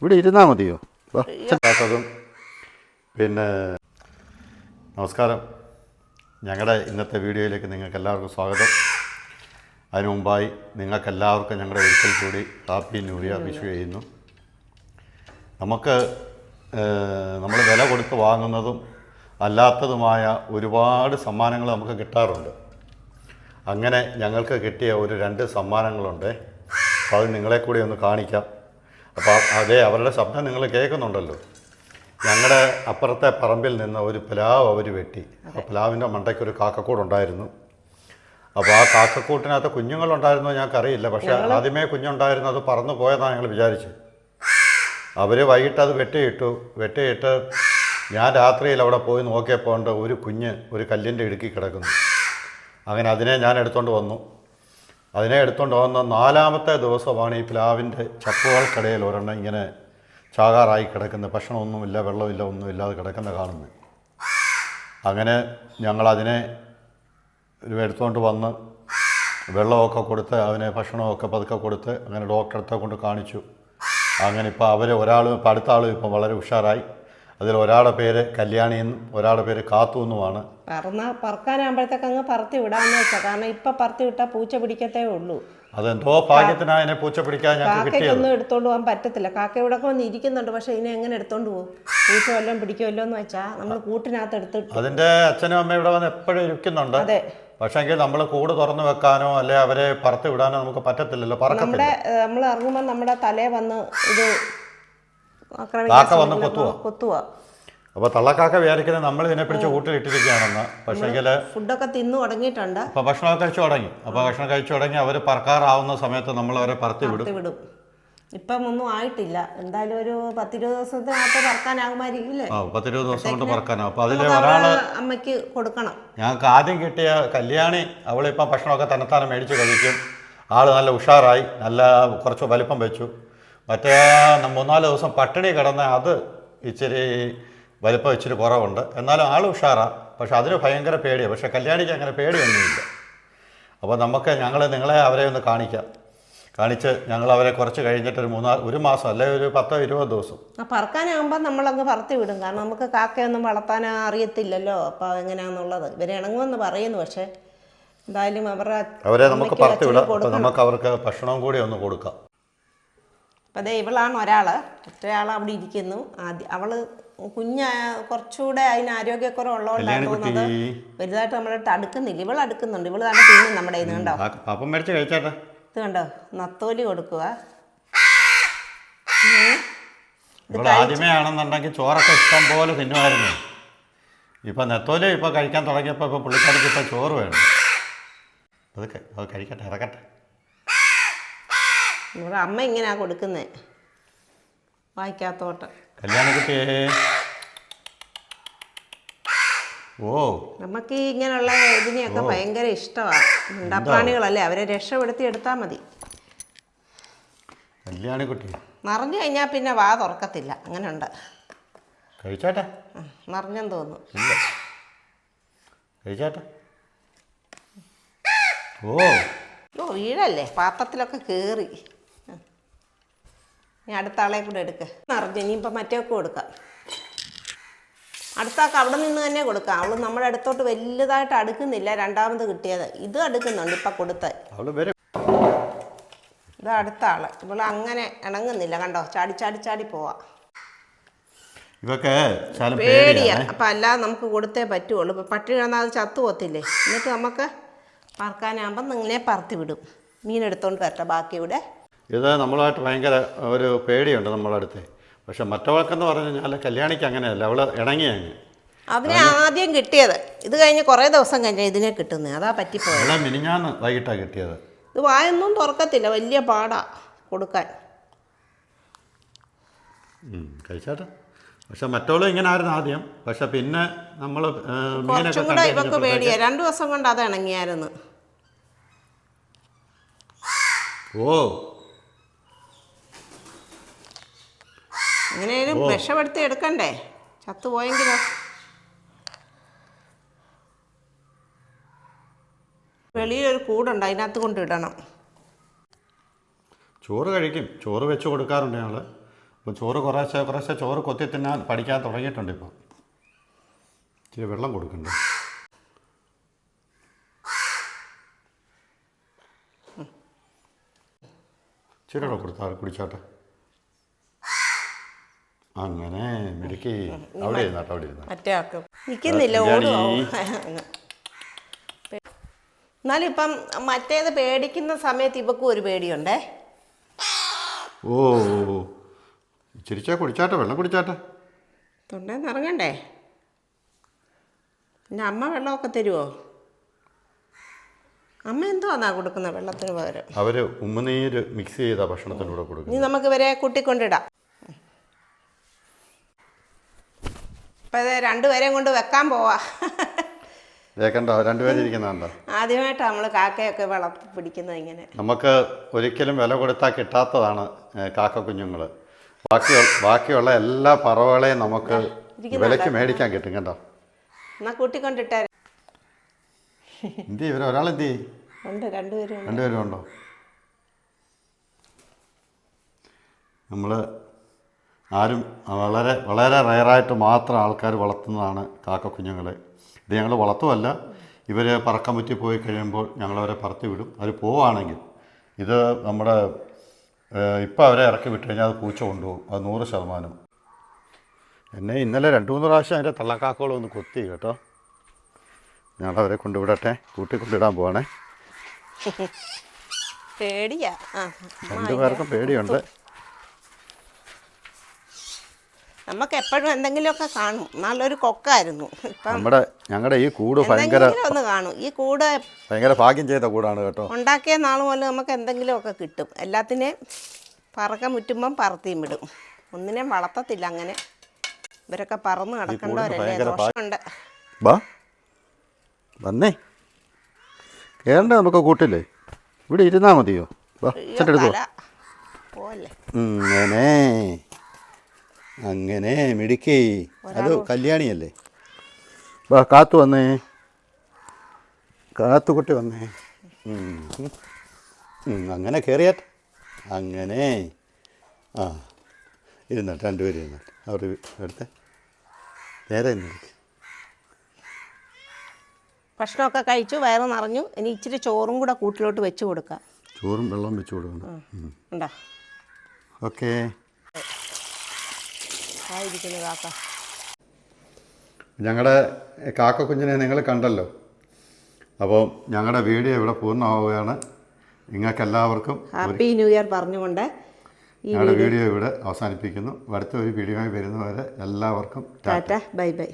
ഇവിടെ ഇരുന്നാൽ മതിയോ? അതും പിന്നെ നമസ്കാരം. ഞങ്ങളുടെ ഇന്നത്തെ വീഡിയോയിലേക്ക് നിങ്ങൾക്ക് എല്ലാവർക്കും സ്വാഗതം. അതിനു മുമ്പായി നിങ്ങൾക്കെല്ലാവർക്കും ഞങ്ങളുടെ ഒരിക്കൽ കൂടി ഹാപ്പി ന്യൂ ഇയർ വിഷു ചെയ്യുന്നു. നമുക്ക് നമ്മൾ വില കൊടുത്ത് വാങ്ങുന്നതും അല്ലാത്തതുമായ ഒരുപാട് സമ്മാനങ്ങൾ നമുക്ക് കിട്ടാറുണ്ട്. അങ്ങനെ ഞങ്ങൾക്ക് കിട്ടിയ ഒരു രണ്ട് സമ്മാനങ്ങളുണ്ട്. അപ്പോൾ അത് നിങ്ങളെ കൂടി ഒന്ന് കാണിക്കാം. അപ്പോൾ അതെ അവരുടെ ശബ്ദം നിങ്ങൾ കേൾക്കുന്നുണ്ടല്ലോ. ഞങ്ങളുടെ അപ്പുറത്തെ പറമ്പിൽ നിന്ന് ഒരു പ്ലാവ് അവർ വെട്ടി. അപ്പോൾ പ്ലാവിന്റെ മണ്ടയ്ക്ക് ഒരു കാക്കക്കൂടുണ്ടായിരുന്നു. അപ്പോൾ ആ കാക്കക്കൂട്ടിനകത്ത് കുഞ്ഞുങ്ങളുണ്ടായിരുന്നോ ഞങ്ങൾക്കറിയില്ല. പക്ഷേ ആദ്യമേ കുഞ്ഞുണ്ടായിരുന്നു അത് പറന്നു പോയതാണ് ഞങ്ങൾ വിചാരിച്ചു അവർ വൈകിട്ട് അത് വെട്ടിയിട്ടു വെട്ടിയിട്ട് ഞാൻ രാത്രിയിൽ അവിടെ പോയി നോക്കിയപ്പോണ്ട് ഒരു കുഞ്ഞ് ഒരു കല്ലിന്റെ ഇടുക്കി കിടക്കുന്നു. അങ്ങനെ അതിനെ ഞാൻ എടുത്തുകൊണ്ട് വന്നു. അതിനെ എടുത്തുകൊണ്ട് വന്ന നാലാമത്തെ ദിവസമാണ് ഈ പ്ലാവിന്റെ ചപ്പുകൾക്കിടയിൽ ഒരെണ്ണം ഇങ്ങനെ ചാകാറായി കിടക്കുന്നത്. ഭക്ഷണമൊന്നുമില്ല വെള്ളമില്ല ഒന്നുമില്ലാതെ കിടക്കുന്ന കാണുന്നത് അങ്ങനെ ഞങ്ങളതിനെ എടുത്തുകൊണ്ട് വന്ന് വെള്ളമൊക്കെ കൊടുത്ത് അവന് ഭക്ഷണമൊക്കെ പതുക്കെ കൊടുത്ത് അങ്ങനെ ഡോക്ടറെ അടുത്തെ കൊണ്ട് കാണിച്ചു. അങ്ങനെ ഇപ്പോൾ അവർ ഒരാൾ ഇപ്പോൾ അടുത്ത ആളും ഇപ്പം വളരെ ഉഷാറായി. അതിൽ ഒരാളുടെ പേര് കല്യാണി എന്നും ഒരാളുടെ പേര് കാത്തു എന്നുമാണ് പറന്ന പറക്കാനാകുമ്പോഴത്തേക്ക് അങ്ങ് പറത്തി വിടാന്ന് വെച്ചാൽ കാരണം ഇപ്പം പറത്തി വിട്ടാൽ പൂച്ച പിടിക്കത്തേ ഉള്ളൂ. അതെന്തോ ഭാഗ്യത്തിനാണ് അതിനെ പൂച്ച പിടിക്കാൻ ഞങ്ങൾക്ക് കിട്ടിയത്. കാക്കയ്ക്കൊന്നും എടുത്തോണ്ട് പോകാൻ പറ്റത്തില്ല. കാക്ക ഇവിടെ ഒക്കെ വന്ന് ഇരിക്കുന്നുണ്ട്. പക്ഷെ ഇതിനെ എങ്ങനെ എടുത്തോണ്ട് പോകും? പൂച്ച വല്ലതും പിടിക്കുമല്ലോ എന്ന് വെച്ചാൽ നമ്മൾ കൂട്ടിനകത്ത് എടുത്തിട്ട് അതിന്റെ അച്ഛനും അമ്മയും ഇവിടെ വന്ന് എപ്പോഴും ഇരിക്കുന്നുണ്ട്. അതെ. പക്ഷേങ്കിൽ നമ്മൾ കൂട് തുറന്നു വെക്കാനോ അല്ലെ അവരെ പറത്തി വിടാനോ നമുക്ക് പറ്റത്തില്ലല്ലോ പറക്കത്തില്ല. നമ്മുടെ നമ്മൾ ഇറങ്ങുമ്പോൾ നമ്മുടെ തലേ വന്ന് ഇത് കാക്ക വന്ന് കൊത്തുക. കൊത്തുവാ. അപ്പോൾ തള്ളക്കാക്ക വിചാരിക്കുന്നത് നമ്മൾ ഇതിനെ പിടിച്ച് കൂട്ടിലിട്ടിരിക്കുകയാണെന്ന്. പക്ഷേങ്കിൽ ഫുഡൊക്കെ തിന്നു തുടങ്ങിയിട്ടുണ്ട്. അപ്പോൾ ഭക്ഷണം കഴിച്ചു തുടങ്ങി. അപ്പോൾ ഭക്ഷണം കഴിച്ചു തുടങ്ങി അവർ പറക്കാറാവുന്ന സമയത്ത് നമ്മൾ അവരെ പറത്തി വിടും. വിടും. ഇപ്പം ഒന്നും ആയിട്ടില്ല. എന്തായാലും ഒരു പത്തിരുപത് ദിവസത്തിനകത്ത് പറക്കാനാകുമായിരിക്കില്ലേ? പത്തിരുപത് ദിവസം കൊണ്ട് പറക്കാനാവും. അപ്പോൾ അതിൽ ഒരാൾ അമ്മയ്ക്ക് കൊടുക്കണം. ഞങ്ങൾക്ക് ആദ്യം കിട്ടിയ കല്യാണി അവളിപ്പം ഭക്ഷണമൊക്കെ തന്നെത്താനെ മേടിച്ച് കഴിക്കും. ആൾ നല്ല ഉഷാറായി നല്ല കുറച്ച് വലിപ്പം വെച്ചു. മറ്റേ മൂന്നാൽ ദിവസം പട്ടിണി കിടന്ന അത് ഇച്ചിരി വലിപ്പം ഇച്ചിരി കുറവുണ്ട്. എന്നാലും ആൾ ഉഷാറാണ് പക്ഷെ അതിന് ഭയങ്കര പേടിയാണ് പക്ഷെ കല്യാണിക്ക് അങ്ങനെ പേടിയൊന്നുമില്ല. അപ്പോൾ നമുക്ക് ഞങ്ങൾ നിങ്ങളെ അവരെ ഒന്ന് കാണിക്കാം. കാണിച്ച് ഞങ്ങൾ അവരെ കുറച്ച് കഴിഞ്ഞിട്ട് ഒരു മൂന്നാൽ ഒരു മാസം അല്ലെങ്കിൽ ഒരു പത്തോ ഇരുപത് ദിവസം. പറക്കാനാകുമ്പോൾ നമ്മളങ്ങ് പറത്തി വിടും. കാരണം നമുക്ക് കാക്കയൊന്നും വളർത്താൻ അറിയത്തില്ലല്ലോ. അപ്പോൾ എങ്ങനെയാണെന്നുള്ളത് ഇവരെ ഇണങ്ങുമെന്ന് പറയുന്നു. പക്ഷേ എന്തായാലും അവരുടെ അവരെ നമുക്ക് പറത്തി വിടാം. നമുക്ക് അവർക്ക് ഭക്ഷണവും കൂടി ഒന്ന് കൊടുക്കാം. അപ്പം അതേ ഇവളാണ് ഒരാൾ ഒറ്റയാൾ അവിടെ ഇരിക്കുന്നു. ആദ്യം അവൾ കുഞ്ഞ കുറച്ചുകൂടെ അതിന് ആരോഗ്യക്കുറവുള്ളതുകൊണ്ടാണ് ഉള്ളതുകൊണ്ടാണ് തോന്നുന്നത്. വലുതായിട്ട് നമ്മളടുത്ത് അടുക്കുന്നില്ല. ഇവൾ അടുക്കുന്നുണ്ട്. ഇവൾ തന്നെ തിന്നും നമ്മുടെ ഇത് കണ്ടോ? പാപ്പം മേടിച്ച് കഴിച്ചേട്ടെ. ഇത് കണ്ടോ? നത്തോലി കൊടുക്കുക. ആദ്യമേ ആണെന്നുണ്ടെങ്കിൽ ചോറൊക്കെ ഇഷ്ടം പോലെ തിന്നുമായിരുന്നു. ഇപ്പം നെത്തോലി ഇപ്പൊ കഴിക്കാൻ തുടങ്ങിയപ്പോൾ ഇപ്പം പുള്ളിക്കാരിക്ക് ഇപ്പൊ ചോറ് വേണം. അത് കഴിക്കട്ടെ ഇറക്കട്ടെ ഇവിടെ അമ്മ ഇങ്ങനെയാ കൊടുക്കുന്നത് വായിക്കാത്തോട്ട്. കല്യാണക്കുട്ടിയേ ഓ. നമുക്ക് ഈ ഇങ്ങനെയുള്ള ഇതിനെയൊക്കെ ഭയങ്കര ഇഷ്ടമാണ് ഉണ്ടാപ്രാണികളല്ലേ അവരെ രക്ഷപ്പെടുത്തി എടുത്താൽ മതി കല്യാണിക്കുട്ടി നിറഞ്ഞു കഴിഞ്ഞാൽ പിന്നെ വാ തുറക്കത്തില്ല. അങ്ങനെയുണ്ട് കഴിച്ചാട്ടെ. നിറഞ്ഞെന്ന് തോന്നുന്നു. കഴിച്ചേട്ടെ. ഓ. ഓ വീഴല്ലേ? പാത്രത്തിലൊക്കെ കയറി ഇനി അടുത്ത ആളെ കൂടെ എടുക്ക്. നിറഞ്ഞു ഇനിയിപ്പോൾ മറ്റേക്ക് കൊടുക്കാം. അടുത്താൾക്ക് അവിടെ നിന്ന് തന്നെ കൊടുക്കാം. അവൾ നമ്മുടെ അടുത്തോട്ട് വലുതായിട്ട് അടുക്കുന്നില്ല രണ്ടാമത് കിട്ടിയത്. ഇത് അടുക്കുന്നുണ്ട് ഇപ്പം കൊടുത്ത. ഇത് അടുത്ത ആൾ. ഇവൾ അങ്ങനെ ഇണങ്ങുന്നില്ല കണ്ടോ? ചാടി ചാടി ചാടി പോവാ. ഇവക്ക് പേടിയാ. അപ്പം അല്ലാതെ നമുക്ക് കൊടുത്തേ പറ്റുള്ളൂ. ഇപ്പം പട്ടി കിടന്നാൽ അത് ചത്തു പോത്തില്ലേ എന്നിട്ട് നമുക്ക് പറക്കാനാകുമ്പം നിങ്ങളെ പറത്തി വിടും. മീൻ എടുത്തോണ്ട് വരട്ടെ ബാക്കി ഇവിടെ. ഇത് നമ്മളായിട്ട് ഭയങ്കര ഒരു പേടിയുണ്ട് നമ്മളടുത്ത്. പക്ഷെ മറ്റവൾക്കെന്ന് പറഞ്ഞു കഴിഞ്ഞാൽ കല്യാണിക്ക് അങ്ങനെയല്ല അവൾ ഇണങ്ങി അങ്ങ്. അതിനെ ആദ്യം കിട്ടിയത്. ഇത് കഴിഞ്ഞ് കുറേ ദിവസം കഴിഞ്ഞാൽ ഇതിനെ കിട്ടുന്നത് അതാ പറ്റിപ്പോയത്. അവളെ മിനിഞ്ഞാന്ന് വൈകിട്ടാണ് കിട്ടിയത്. ഇത് വായൊന്നും തുറക്കത്തില്ല. വലിയ പാടാ കൊടുക്കാൻ. കഴിച്ചാട്ടെ. പക്ഷെ മറ്റവളും ഇങ്ങനെ ആയിരുന്നു ആദ്യം. പക്ഷെ പിന്നെ നമ്മൾ ഇവക്ക് പേടിയാ. രണ്ടു ദിവസം കൊണ്ട് അത് ഇണങ്ങിയായിരുന്നു. ഓ എങ്ങനെയാലും രക്ഷപ്പെടുത്തി എടുക്കണ്ടേ? ചത്തുപോയെങ്കിലോ? വെളിയിലൊരു കൂടുണ്ട് അതിനകത്ത് കൊണ്ടിടണം ചോറ് കഴിക്കും. ചോറ് വെച്ച് കൊടുക്കാറുണ്ട് ഞങ്ങൾ അപ്പോൾ ചോറ് കുറേശ്ശെ കുറേശ്ശെ ചോറ് കൊത്തി തിന്നാൻ പഠിക്കാൻ തുടങ്ങിയിട്ടുണ്ട് ഇപ്പോൾ ഇച്ചിരി വെള്ളം കൊടുക്കണ്ട? ഇച്ചിരി കൂടെ കൊടുത്താൽ കുടിച്ചോട്ടെ? അങ്ങനെ മിടുക്കി. അവിടെ ഇരുന്നാട്ടെ അവിടെ ഇരുന്നാ. മറ്റേ ആൾക്ക് നിൽക്കുന്നില്ല ഇതാടി. ഓടുവോ? എന്നാലും ഇപ്പം മറ്റേത് പേടിക്കുന്ന സമയത്ത് ഇവക്കും ഒരു പേടിയുണ്ടേ? ഓ ചിരിച്ചാ കുടിച്ചാട്ടെ വെള്ളം കുടിച്ചാട്ടെ. തൊണ്ടേന്ന് ഇറങ്ങണ്ടേ? പിന്നെ അമ്മ വെള്ളമൊക്കെ തരുമോ അമ്മ എന്തോ എന്നാ കൊടുക്കുന്ന വെള്ളത്തിന് പകരം? അവർ ഉമ്മനീര് മിക്സ് ചെയ്ത ഭക്ഷണത്തിലൂടെ കൂടെ കൊടുക്കും ഇനി നമുക്ക് ഇവരെ കൂട്ടിക്കൊണ്ടിടാം. ഇപ്പം ഇത് രണ്ടുപേരെയും കൊണ്ട് വെക്കാൻ പോവാ. കേൾക്കണ്ടോ രണ്ടുപേരും ഇരിക്കുന്നുണ്ടോ ആദ്യമായിട്ടാണ് നമ്മൾ കാക്കയൊക്കെ വളർത്തി പിടിക്കുന്നത് ഇങ്ങനെ. നമുക്ക് ഒരിക്കലും വില കൊടുത്താൽ കിട്ടാത്തതാണ് കാക്ക കുഞ്ഞുങ്ങൾ ബാക്കി ബാക്കിയുള്ള എല്ലാ പറവകളെയും നമുക്ക് വിലക്ക് വിലയ്ക്ക് മേടിക്കാൻ കിട്ടും കേട്ടോ എന്നാ കൂട്ടിക്കൊണ്ടിട്ടേ. എന്ത് ചെയ്യും ഒരാൾ എന്ത് ഉണ്ട് രണ്ടുപേരും രണ്ടുപേരും ഉണ്ടോ? നമ്മൾ ആരും വളരെ വളരെ റയറായിട്ട് മാത്രം ആൾക്കാർ വളർത്തുന്നതാണ് കാക്ക കുഞ്ഞുങ്ങളെ. ഇത് ഞങ്ങൾ വളർത്തുമല്ല ഇവർ പറക്കം പറ്റി പോയി കഴിയുമ്പോൾ ഞങ്ങളവരെ പറത്തി വിടും. അവർ പോവുകയാണെങ്കിൽ ഇത് നമ്മുടെ ഇപ്പം അവരെ ഇറക്കി വിട്ട് കഴിഞ്ഞാൽ അത് പൂച്ച കൊണ്ടുപോകും. അത് നൂറ് ശതമാനം. എന്നെ ഇന്നലെ രണ്ട് മൂന്ന് പ്രാവശ്യം അതിന്റെ തള്ളക്കാക്കകളൊന്ന് കൊത്തി കേട്ടോ. ഞങ്ങളവരെ കൊണ്ടുവിടട്ടെ. കൂട്ടിക്കൊണ്ടിടാൻ പോവാണേ. പേടിയാ. രണ്ടുപേർക്കും രണ്ടു പേർക്കും പേടിയുണ്ട്. നമുക്ക് എപ്പോഴും എന്തെങ്കിലുമൊക്കെ കാണും. നല്ലൊരു കൊക്കായിരുന്നു. ഇപ്പം നമ്മുടെ ഞങ്ങളുടെ ഈ കൂട് ഭയങ്കര എന്തെങ്കിലും ഒന്ന് കാണും. ഈ കൂട് ഭയങ്കര ഭാഗ്യം ചെയ്ത കൂടാണ് കേട്ടോ. ഉണ്ടാക്കിയ നാൾ മുതൽ നമുക്ക് എന്തെങ്കിലുമൊക്കെ കിട്ടും. എല്ലാത്തിനെയും പറക്ക മുറ്റുമ്പം പറത്തിയും വിടും. ഒന്നിനെയും വളർത്തത്തില്ല അങ്ങനെ. ഇവരൊക്കെ പറന്ന് കിടക്കേണ്ടവരല്ലേ ഭയങ്കര ഭാ- ദോഷമുണ്ട്. വാ വന്നേ. നമുക്ക് കൂട്ടില്ലേ? ഇവിടെ ഇരുന്നാ മതിയോ? വാ ചെട്ടെടുക്കോ തല പോവല്ലേ? അങ്ങനെ അങ്ങനെ മിടുക്കി അത് കല്യാണിയല്ലേ വാ കാത്തു വന്നേ കാത്തുകുട്ടി വന്നേ അങ്ങനെ കയറിയാട്ട് അങ്ങനെ ആ ഇരുന്നാട്ട് രണ്ടുപേരും ഇരുന്നാട്ട് അവർ എടുത്ത് നേരെ ഭക്ഷണമൊക്കെ കഴിച്ചു വയറ് നിറഞ്ഞു ഇനി ഇച്ചിരി ചോറും കൂടെ കൂട്ടിലോട്ട് വെച്ച് കൊടുക്കാം ചോറും വെള്ളം വെച്ച് കൊടുക്കണം ഉണ്ടോ ഓക്കേ ആയിരിക്കുന്നു കാക്ക. ഞങ്ങളുടെ കാക്ക കുഞ്ഞിനെ നിങ്ങൾ കണ്ടല്ലോ. അപ്പോൾ ഞങ്ങളുടെ വീഡിയോ ഇവിടെ പൂർണമാവുകയാണ്. നിങ്ങൾക്ക് എല്ലാവർക്കും ഹാപ്പി ന്യൂ ഇയർ പറഞ്ഞുകൊണ്ട് ഈ ഞങ്ങളുടെ വീഡിയോ ഇവിടെ അവസാനിപ്പിക്കുന്നു. അടുത്ത ഒരു വീഡിയോയുമായി വരുന്നവരെ എല്ലാവർക്കും ടാറ്റ ബൈ ബൈ